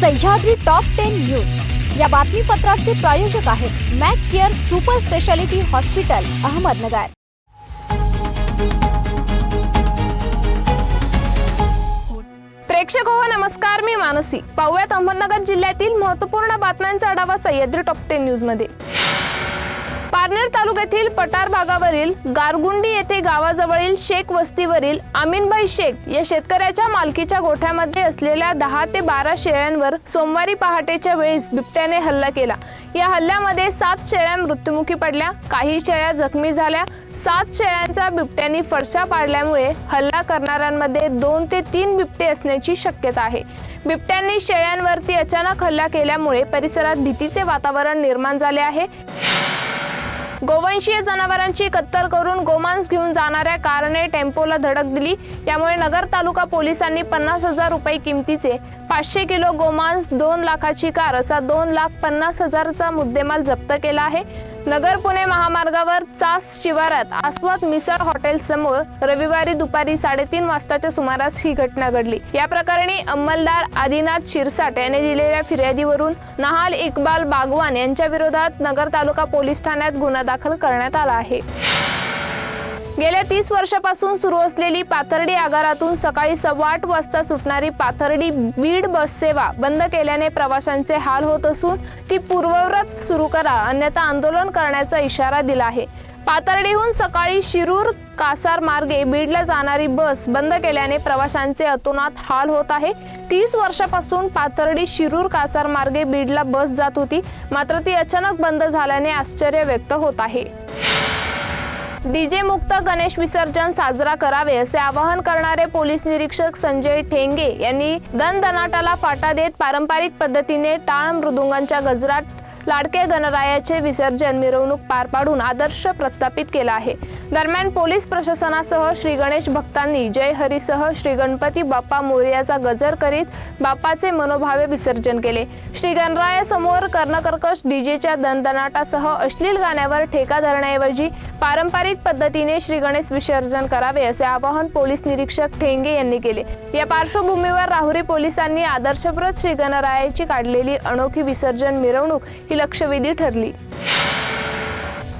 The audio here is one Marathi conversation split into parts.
सह्याद्री टॉप टेन न्यूज या बातमीपत्राचे प्रायोजक आहेत Mac care super speciality hospital Ahmednagar. प्रेक्षक हो नमस्कार मी मानसी. पाहुयात अहमदनगर जिल्ह्यातील महत्त्वपूर्ण बातम्यांचा आढावा सह्याद्री टॉप टेन न्यूजमध्ये. पारनेर तालुक्यातील पठार भागावरील गारगुंडी येथे गावाजवळील शेख वस्तीवरील अमीनबाई शेख या शेतकऱ्याच्या मालकीच्या गोठ्यामध्ये असलेल्या दहा ते बारा शेळ्यांवर सोमवारी पहाटेच्या वेळेस बिबट्याने हल्ला केला. या हल्ल्यामध्ये सात शेळ्या मृत्युमुखी पडल्या. काही शेळ्या जखमी झाल्या. सात शेळ्यांचा बिबट्यांनी फरशा पाडल्यामुळे हल्ला करणाऱ्यांमध्ये दोन ते तीन बिबटे असण्याची शक्यता आहे. बिबट्यांनी शेळ्यांवरती अचानक हल्ला केल्यामुळे परिसरात भीतीचे वातावरण निर्माण झाले आहे. गोवंशीय जनावरांची कत्तल करून गोमांस घेऊन जाणाऱ्या कारने टेम्पोला धडक दिली. यामुळे नगर तालुका पोलिसांनी पन्नास हजार रुपये किमतीचे पाचशे किलो गोमांस दोन लाखाची कार असा दोन लाख पन्नास हजारचा मुद्देमाल जप्त केला आहे. नगर पुणे महामार्गावर चास शिवारात आस्वाद मिसळ हॉटेल समोर रविवारी दुपारी साडेतीन वाजताच्या सुमारास ही घटना घडली. या प्रकरणी अंमलदार आदिनाथ शिरसाट याने दिलेल्या फिर्यादीवरून नहाल इक्बाल बागवान यांच्या विरोधात नगर तालुका पोलीस ठाण्यात गुन्हा दाखल करण्यात आला आहे. गेल्या तीस वर्षापासून सुरू असलेली पाथर्डी आगारातून सकाळी सव्वा आठ वाजता सुटणारी पाथर्डी बीड बस सेवा बंद केल्याने प्रवाशांचे हाल होत असून ती पूर्वव्रत सुरू करा अन्यथा आंदोलन करण्याचा इशारा दिला आहे. पाथर्डीहून सकाळी शिरूर कासार मार्गे बीडला जाणारी बस बंद केल्याने प्रवाशांचे अतोनात हाल होत आहे. तीस वर्षापासून पाथर्डी शिरूर कासार मार्गे बीडला बस जात होती मात्र ती अचानक बंद झाल्याने आश्चर्य व्यक्त होत आहे. डीजे मुक्त गणेश विसर्जन साजरा करावे असे आवाहन करणारे पोलीस निरीक्षक संजय ठेंगे यांनी दणदणाटाला फाटा देत पारंपरिक पद्धतीने टाळ मृदुंगांच्या गजरात लाडके गणरायाचे विसर्जन मिरवणूक पार पाडून आदर्श प्रस्थापित केला आहे. दरम्यान पोलीस प्रशासनासह श्री गणेश भक्तांनी जय हरीसह श्री गणपती बाप्पा मोर्याचा गजर करीत बाप्पाचे मनोभावे विसर्जन केले. श्री गणरायासमोर कर्णकर्कश डीजेच्या दणदणाटासह अश्लील गाण्यावर ठेका धरण्याऐवजी पारंपरिक पद्धतीने श्री गणेश विसर्जन करावे असे आवाहन पोलीस निरीक्षक ठेंगे यांनी केले. या पार्श्वभूमीवर राहुरी पोलिसांनी आदर्शप्रत श्री गणरायाची काढलेली अनोखी विसर्जन मिरवणूक ही लक्षवेधी ठरली.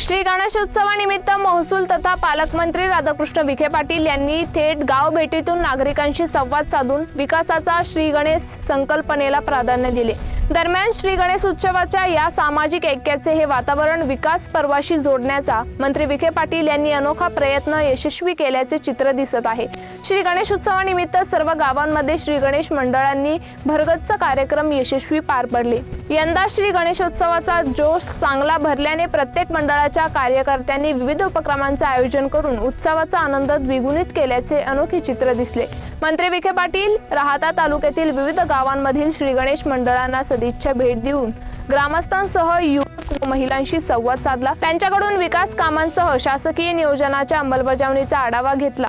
श्री गणेशोत्सवानिमित्त महसूल तथा पालकमंत्री राधाकृष्ण विखे पाटील यांनी थेट गाव भेटीतून नागरिकांशी संवाद साधून विकासाचा श्री गणेश संकल्पनेला प्राधान्य दिले. दरम्यान श्री गणेश उत्सवाच्या या सामाजिक ऐक्याचे हे वातावरण विकास पर्वाशी जोडण्याचा मंत्री विखे पाटील यांनी अनोखा प्रयत्न यशस्वी केल्याचे चित्र दिसत आहे. श्री गणेश उत्सवानिमित्त सर्व गावांमध्ये श्री गणेश मंडळांनी भरगच्च कार्यक्रम यशस्वी पार पडले. यंदा श्री गणेशोत्सवाचा जोश चांगला भरल्याने प्रत्येक मंडळाच्या कार्यकर्त्यांनी विविध उपक्रमांचे आयोजन करून उत्सवाचा आनंद द्विगुणित केल्याचे अनोखे चित्र दिसले. मंत्री विखे पाटील राहता तालुक्यातील विविध गावांमधील श्री गणेश मंडळांना सदिच्छा भेट देऊन ग्रामस्थांसह युवक व महिलांशी संवाद साधला. त्यांच्याकडून विकास कामांसह शासकीय नियोजनाच्या अंमलबजावणीचा आढावा घेतला.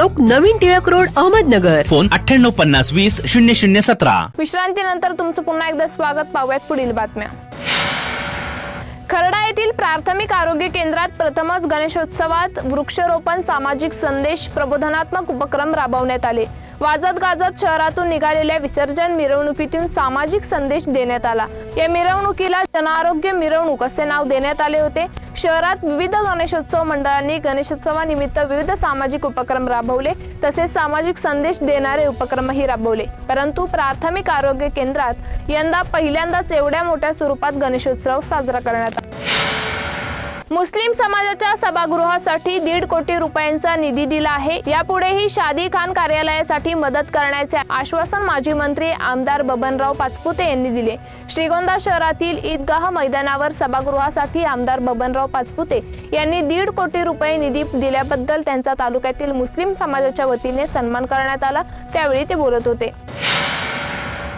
चौक नवीन टिळक रोड अहमदनगर. फोन अठ्ठ्याण्णव पन्नास वीस शून्य शून्य सतरा. विश्रांतीनंतर तुमचं पुन्हा एकदा स्वागत. पाहूयात पुढील बातम्या. खरडा येथील प्राथमिक आरोग्य केंद्रात प्रथमच गणेशोत्सवात वृक्षारोपण सामाजिक संदेश प्रबोधनात्मक उपक्रम राबवण्यात आले. वाजत गाजत शहरातून निघालेल्या विसर्जन मिरवणुकीतून सामाजिक संदेश देण्यात आला. या मिरवणुकीला जनआरोग्य मिरवणूक असे नाव देण्यात आले होते. शहरात विविध गणेशोत्सव मंडळांनी गणेशोत्सवानिमित्त विविध सामाजिक उपक्रम राबवले तसेच सामाजिक संदेश देणारे उपक्रमही राबवले. परंतु प्राथमिक आरोग्य केंद्रात यंदा पहिल्यांदाच एवढ्या मोठ्या स्वरूपात गणेशोत्सव साजरा करण्यात आला. मुस्लिम समाजाच्या सभागृहासाठी दीड कोटी रुपयांचा निधी दिला आहे. यापुढेही शादी खान कार्यालयासाठी मदत करण्याचे आश्वासन माजी मंत्री आमदार बबनराव पाचपुते यांनी दिले. श्रीगोंदा शहरातील ईदगाह मैदानावर सभागृहासाठी आमदार बबनराव पाचपुते यांनी दीड कोटी रुपये निधी दिल्याबद्दल त्यांचा तालुक्यातील मुस्लिम समाजाच्या वतीने सन्मान करण्यात आला. त्यावेळी ते बोलत होते.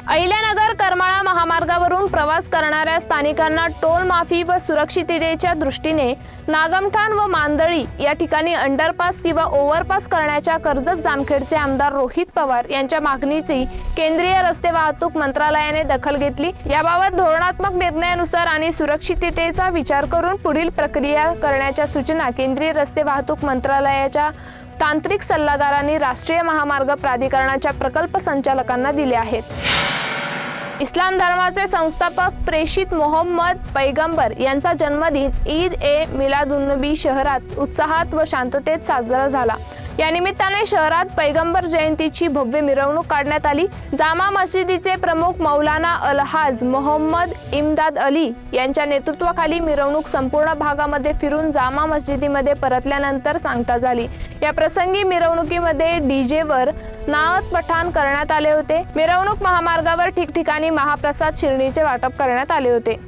अहिल्यानगर करमाळा महामार्गावरून प्रवास करणाऱ्या स्थानिकांना टोल माफी व सुरक्षिततेच्या दृष्टीने नागमठाण व मांदळी या ठिकाणी अंडरपास किंवा ओव्हरपास करण्याच्या कर्जत जामखेडचे आमदार रोहित पवार यांच्या मागणीची केंद्रीय रस्ते वाहतूक मंत्रालयाने दखल घेतली. याबाबत धोरणात्मक निर्णयानुसार आणि सुरक्षिततेचा विचार करून पुढील प्रक्रिया करण्याच्या सूचना केंद्रीय रस्ते वाहतूक मंत्रालयाच्या तांत्रिक सल्लागारांनी राष्ट्रीय महामार्ग प्राधिकरणाच्या प्रकल्प संचालकांना दिले आहेत. इस्लाम धर्माचे संस्थापक प्रेषित मोहम्मद पैगंबर यांचा जन्मदिन ईद ए मिलादुन्नबी शहरात उत्साहात व शांततेत साजरा झाला. या निमित्ताने शहरात पैगंबर जयंतीची भव्य मिरवणूक काढण्यात आली. जामा मशिदीचे प्रमुख मौलाना अलहाज मोहम्मद इमदाद अली यांच्या नेतृत्वाखाली मिरवणूक संपूर्ण भागामध्ये फिरून जामा मशिदीमध्ये परतल्यानंतर सांगता झाली. या प्रसंगी मिरवणुकीमध्ये डीजेवर नावत पठाण करण्यात आले होते. मिरवणूक महामार्गावर ठिकठिकाणी महाप्रसाद शिरणीचे वाटप करण्यात आले होते.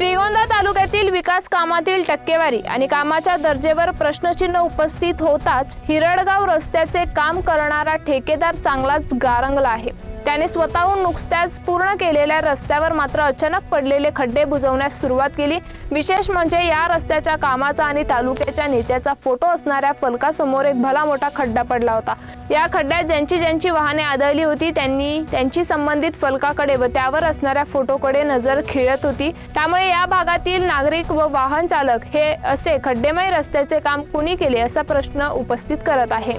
श्रीगोंदा तालुक्यातील विकास कामातील टक्केवारी आणि कामाच्या दर्जेवर प्रश्नचिन्ह उपस्थित होताच हिरडगाव रस्त्याचे काम करणारा ठेकेदार चांगलाच गारंगला आहे. त्याने स्वतःहून नुकत्याच पूर्ण केलेल्या रस्त्यावर मात्र अचानक पडलेले खड्डे बुजवण्यास सुरुवात केली. विशेष म्हणजे या रस्त्याच्या कामाचा आणि तालुक्याच्या नेत्याचा फोटो असणाऱ्या फलकासमोर एक भला मोठा खड्डा पडला होता. या खड्ड्यात ज्यांची ज्यांची वाहने आदळली होती त्यांनी त्यांची संबंधित फलकाकडे व त्यावर असणाऱ्या फोटोकडे नजर खिळत होती. त्यामुळे या भागातील नागरिक व वाहन चालक हे असे खड्डेमय रस्त्याचे काम कुणी केले असा प्रश्न उपस्थित करत आहे.